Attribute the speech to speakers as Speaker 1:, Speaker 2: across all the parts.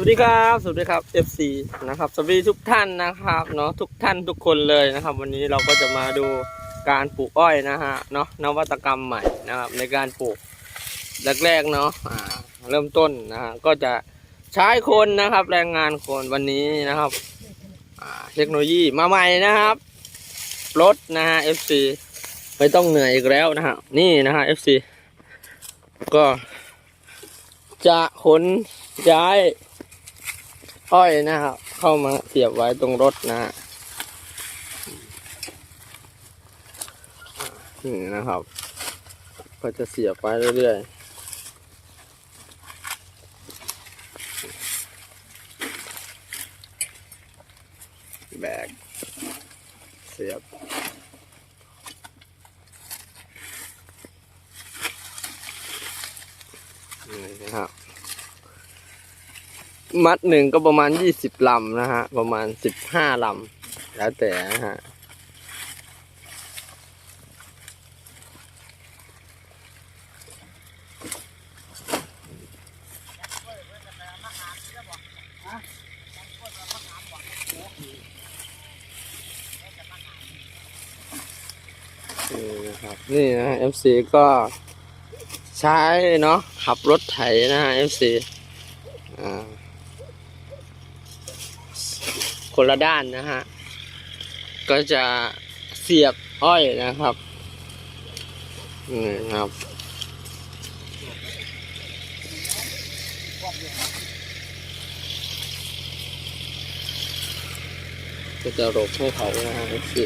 Speaker 1: วัสดีครับ สวัสดีครับ FC นะครับสวัสดีทุกท่านนะครับเนาะทุกท่านทุกคนเลยนะครับ วันนี้เราก็จะมาดูการปลูกอ้อยนะฮะเนาะนวัตกรรมใหม่นะครับในการปลูกแรกๆเนาะเริ่มต้นนะฮะก็จะใช้คนนะครับ แรงงานคนวันนี้นะครับเทคโนโลยีมาใหม่นะครับรถนะฮะ FC ไม่ต้องเหนื่อยอีกแล้วนะฮะนี่นะฮะ FC ก็จะขนย้าย อ้อยนะครับ เข้ามาเสียบไว้ตรงรถนะฮะนี่นะครับ ก็จะเสียบไปเรื่อยๆแบกเสียบ นี่นะครับ มัดหนึ่งก็ประมาณยี่สิบลำนะฮะ ประมาณสิบห้าลำ แล้วแต่นะฮะนี่นะครับนี่นะ FC ก็ใช้เนาะขับรถไถนะฮะ FC อ่า คนละด้านนะฮะ ก็จะเสียบอ้อยนะครับนี่ครับก็จะหลบให้เขานะฮะสิ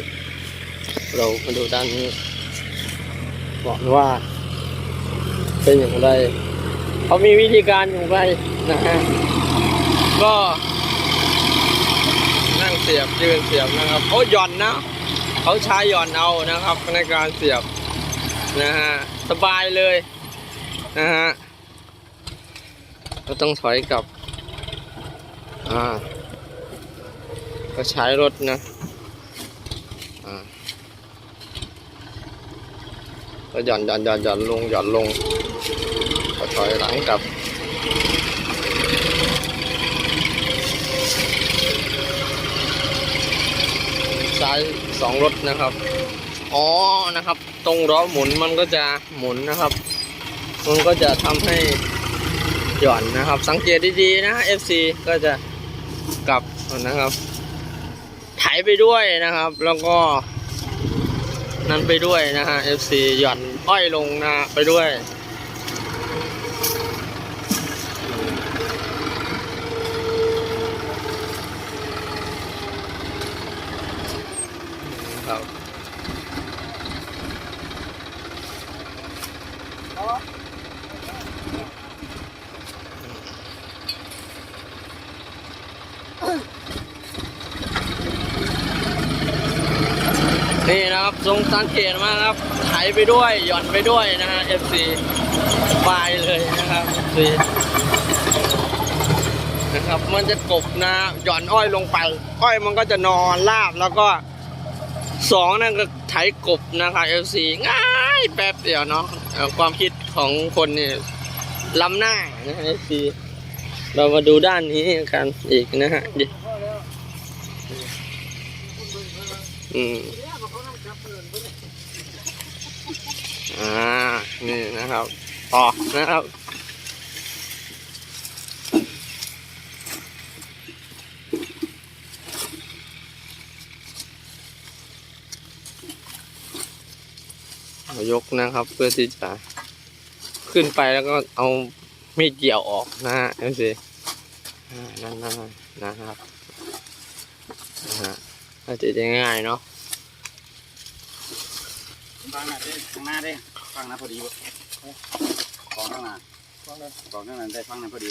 Speaker 1: เรามาดูด้านนี้บอกว่า เป็นอย่างไรเขามีวิธีการอย่างไรนะฮะก็ เสียบยืนเสียบนะครับโอ้หย่อนนะเขาใช้หย่อนเอานะครับ ในการเสียบนะฮะสบายเลยนะฮะก็ต้องถอยกลับอ่าก็ใช้รถนะอ่าก็หย่อนหย่อนหย่อนหย่อนลงหย่อนลงก็ถอยหลังกลับายสองรถนะครับ อ๋อนะครับ ตรงล้อหมุนมันก็จะหมุนนะครับ มันก็จะทำให้หย่อนนะครับ สังเกตดีๆนะ FC ก็จะกลับนะครับไถไปด้วยนะครับ แล้วก็ นั้นไปด้วยนะฮะ FC หย่อนอ้อยลงนะไปด้วย ครับนี่นะครับทรงสังเกตมากครับไถไปด้วยหย่อนไปด้วยนะฮะ FC ปลายเลยนะครับ FC นะครับ มันจะกบนะหย่อนอ้อยลงไป อ้อยมันก็จะนอนราบแล้วก็ สองนั่นก็ไถกบนะครับ FC ง่ายแป๊บเดียวเนาะความคิดของคนนี่ล้ำหน้านะ FC เรามาดูด้านนี้กันอีกนะฮะดิอืมอ่า นี่นะครับ ต่อนะครับ ยกนะครับ เพื่อที่จะขึ้นไปแล้วก็เอามีดเกี่ยวออกนะฮะนั่นสิอ่านั่นนะครับนะฮะจะง่ายเนาะ
Speaker 2: ฟังหน้าด้ข้างหน้าด้ฟังหน้าพอดีบ่ของข้างหน้าของข้างหน้าได้ฟังหน้าพอดี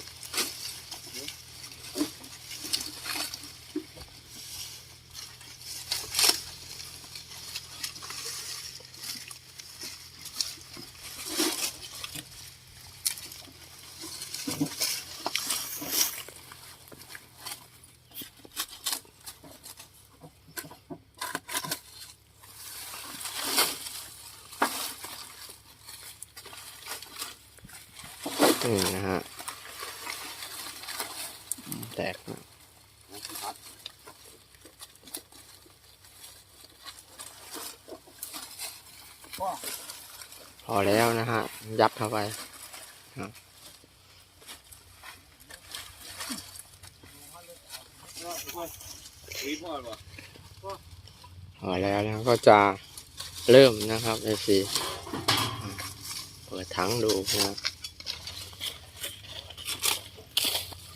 Speaker 1: นี่นะฮะ แตกนะพอแล้วนะฮะ ยัดเข้าไปพอแล้วนะก็จะเริ่มนะครับเอซีเปิดถังดูนะ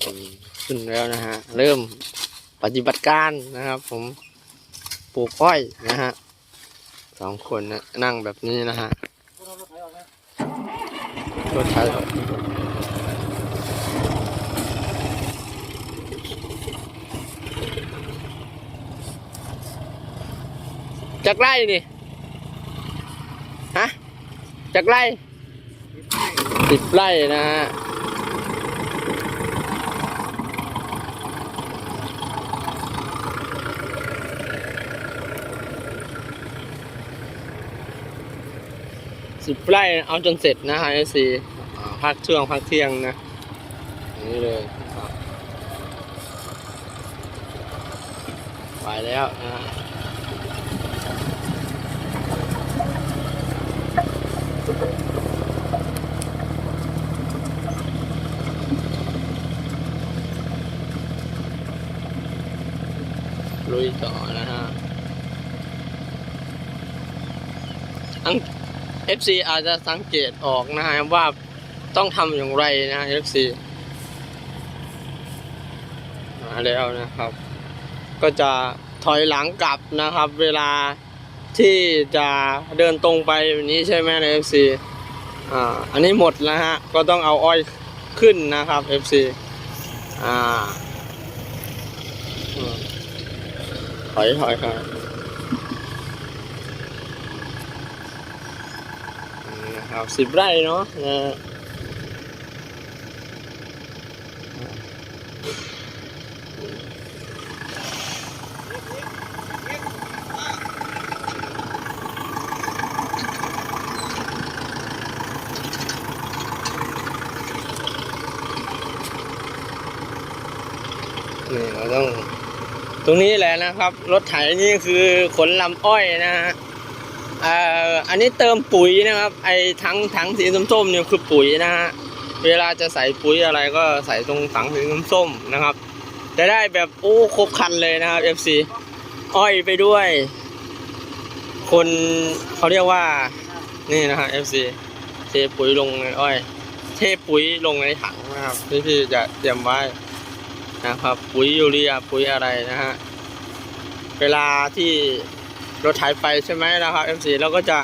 Speaker 1: อืมขึ้นแล้วนะฮะ เริ่มปฏิบัติการนะครับ ผมปลูกอ้อยนะฮะสองคนนะนั่งแบบนี้นะฮะรถไถออกจากไร่นี่ ฮะจากไร่สิบไร่นะฮะ สิบไร่เอาจนเสร็จนะฮะเอซีพักช่วงพักเที่ยงนะนี้เลยไปแล้วนะฮะลุยต่อนะฮะอัง FC อาจจะสังเกตออกนะฮะว่าต้องทำอย่างไรนะ FC มาแล้วนะครับ ก็จะถอยหลังกลับนะครับ เวลาที่จะเดินตรงไปแบบนี้ใช่ไหมใน FC อ่าอันนี้หมดแล้วฮะ ก็ต้องเอาอ้อยขึ้นนะครับ FC อ่าถอยถอยถอย นะครับสิบไร่เนาะนะนี่เราต้อง ตรงนี้แหละนะครับ รถไถนี่คือขนลำอ้อยนะฮะ อันนี้เติมปุ๋ยนะครับ ไอ้ถังถังสีส้มๆเนี่ยคือปุ๋ยนะฮะเวลาจะใส่ปุ๋ยอะไรก็ใส่ตรงถังสีส้มๆนะครับ จะได้แบบโอ้ครบคันเลยนะครับ FC อ้อยไปด้วย คนเขาเรียกว่านี่นะฮะ FC เทปุ๋ยลงในอ้อย เทปุ๋ยลงในถังนะครับที่พี่จะเตรียมไว้นะครับ ปุ๋ยยูเรียปุ๋ยอะไรนะฮะเวลาที่ รถไถไปใช่ไหมนะครับ FC แล้วก็จะ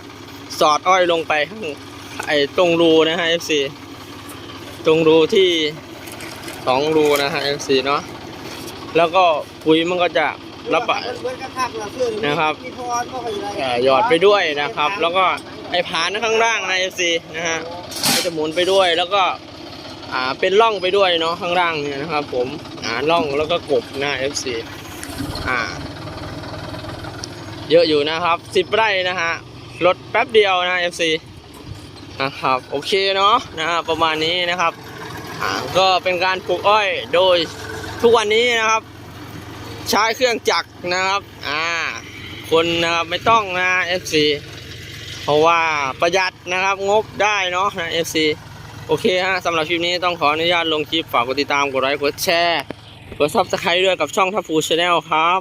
Speaker 1: สอดอ้อยลงไปข้างไอ้ตรงรูนะฮะ FC ตรงรูที่สองรูนะฮะ FC เนาะแล้วก็ปุ๋ยมันก็จะระบายนะครับเอ่อหยอดไปด้วยนะครับ แล้วก็ไอ้ผานข้างล่างนะ FC นะฮะก็จะหมุนไปด้วยแล้วก็อ่าเป็นร่องไปด้วยเนาะข้างล่างเนี่ยนะครับ ผมอ่าร่องแล้วก็กบนะ FC อ่า เยอะอยู่นะครับสิบไร่นะฮะรถแป๊บเดียวนะ FC นะครับโอเคเนาะนะฮะประมาณนี้นะครับก็เป็นการปลูกอ้อยโดยทุกวันนี้นะครับ ใช้เครื่องจักรนะครับอ่าคนนะครับไม่ต้องนะ FC เพราะว่าประหยัดนะครับงบได้เนาะนะ FC โอเคฮะสำหรับคลิปนี้ต้องขออนุญาตลงคลิปฝากกดติดตามกดไลค์กดแชร์กดซับสไครต์ด้วยกับช่องทัพฟูชาแนลครับ